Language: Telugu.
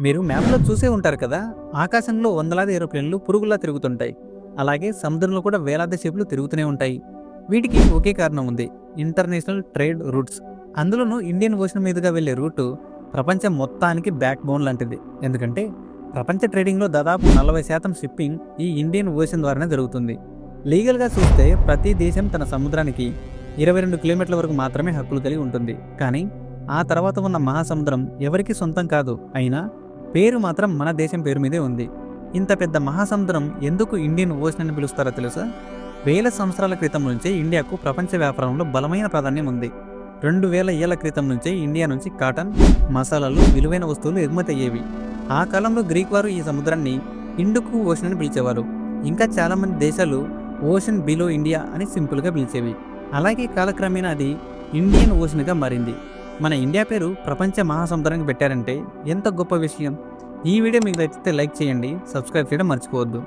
మీరు మ్యాప్లో చూసే ఉంటారు కదా ఆకాశంలో వందలాది ఏరోప్లేన్లు పురుగులా తిరుగుతుంటాయి. అలాగే సముద్రంలో కూడా వేలాది షిప్లు తిరుగుతూనే ఉంటాయి. వీటికి ఒకే కారణం ఉంది ఇంటర్నేషనల్ ట్రేడ్ రూట్స్. అందులోనూ ఇండియన్ ఓషన్ మీదుగా వెళ్ళే రూటు ప్రపంచం మొత్తానికి బ్యాక్ బోన్ లాంటిది. ఎందుకంటే ప్రపంచ ట్రేడింగ్లో దాదాపు నలభై శాతం షిప్పింగ్ ఈ ఇండియన్ ఓషన్ ద్వారానే జరుగుతుంది. లీగల్గా చూస్తే ప్రతి దేశం తన సముద్రానికి ఇరవై రెండు కిలోమీటర్ల వరకు మాత్రమే హక్కులు కలిగి ఉంటుంది. కానీ ఆ తర్వాత ఉన్న మహాసముద్రం ఎవరికి సొంతం కాదు. అయినా పేరు మాత్రం మన దేశం పేరు మీదే ఉంది. ఇంత పెద్ద మహాసముద్రం ఎందుకు ఇండియన్ ఓషన్ అని పిలుస్తారో తెలుసా? వేల సంవత్సరాల క్రితం నుంచే ఇండియాకు ప్రపంచ వ్యాపారంలో బలమైన ప్రాధాన్యం ఉంది. రెండు వేల ఏళ్ళ క్రితం నుంచే ఇండియా నుంచి కాటన్ మసాలాలు విలువైన వస్తువులు ఎగుమతి అయ్యేవి ఆ కాలంలో గ్రీక్ వారు ఈ సముద్రాన్ని ఇండుకు ఓషన్ అని పిలిచేవారు. ఇంకా చాలామంది దేశాలు ఓషన్ బిలో ఇండియా అని సింపుల్గా పిలిచేవి. అలాగే కాలక్రమేణా అది ఇండియన్ ఓషన్గా మారింది. మన ఇండియా పేరు ప్రపంచ మహాసముద్రానికి పెట్టారంటే ఎంత గొప్ప విషయం. ఈ వీడియో మీకు నచ్చితే లైక్ చేయండి సబ్స్క్రైబ్ చేయడం మర్చిపోవద్దు.